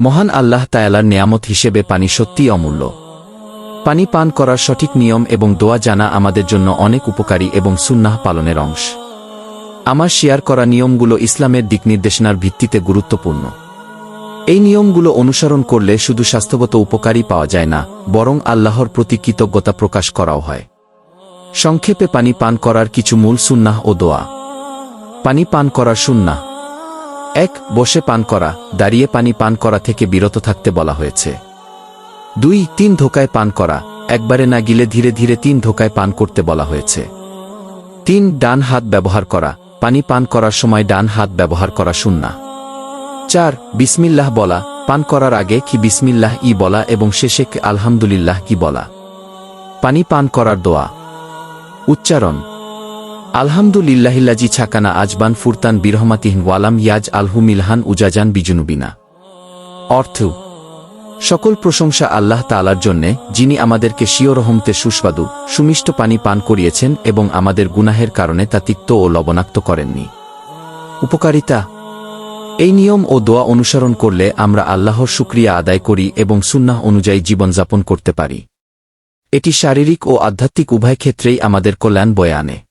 মহান আল্লাহ তায়ালার নেয়ামত হিসেবে পানি সত্যিই অমূল্য। পানি পান করার সঠিক নিয়ম এবং দোয়া জানা আমাদের জন্য অনেক উপকারী এবং সুন্নাহ পালনের অংশ। আমার শেয়ার করা নিয়মগুলো ইসলামের দিকনির্দেশনার ভিত্তিতে গুরুত্বপূর্ণ। এই নিয়মগুলো অনুসরণ করলে শুধু স্বাস্থ্যগত উপকারই পাওয়া যায় না, বরং আল্লাহর প্রতি কৃতজ্ঞতা প্রকাশ করাও হয়। সংক্ষেপে পানি পান করার কিছু মূল সুন্নাহ ও দোয়া। পানি পান করার সুন্নাহ এক, বসে পান করা, দাঁড়িয়ে পানি পান করা থেকে বিরত থাকতে বলা হয়েছে। দুই, তিন ধোকায় পান করা, একবারে না গিলে ধীরে ধীরে তিন ধোকায় পান করতে বলা হয়েছে। তিন, ডান হাত ব্যবহার করা, পানি পান করার সময় ডান হাত ব্যবহার করা শুননা চার, বিসমিল্লাহ বলা, পান করার আগে কি বিসমিল্লাহ ই বলা এবং শেষে আলহামদুলিল্লাহ কি বলা। পানি পান করার দোয়া। উচ্চারণ আলহামদুলিল্লাহিল্লাজি ছাকানা আজবান ফুরতান বিরহমাতিহীন ওয়ালাম ইয়াজ আলহু মিলহান উজাজান বিজুনুবিনা। অর্থ, সকল প্রশংসা আল্লাহ তালার জন্যে, যিনি আমাদেরকে শিও রহমতে সুস্বাদু, সুমিষ্ট পানি পান করিয়েছেন এবং আমাদের গুনাহের কারণে তা তিক্ত ও লবণাক্ত করেননি। উপকারিতা, এই নিয়ম ও দোয়া অনুসরণ করলে আমরা আল্লাহর শুক্রিয়া আদায় করি এবং সুন্নাহ অনুযায়ী জীবনযাপন করতে পারি। এটি শারীরিক ও আধ্যাত্মিক উভয় ক্ষেত্রেই আমাদের কল্যাণ বয়ে আনে।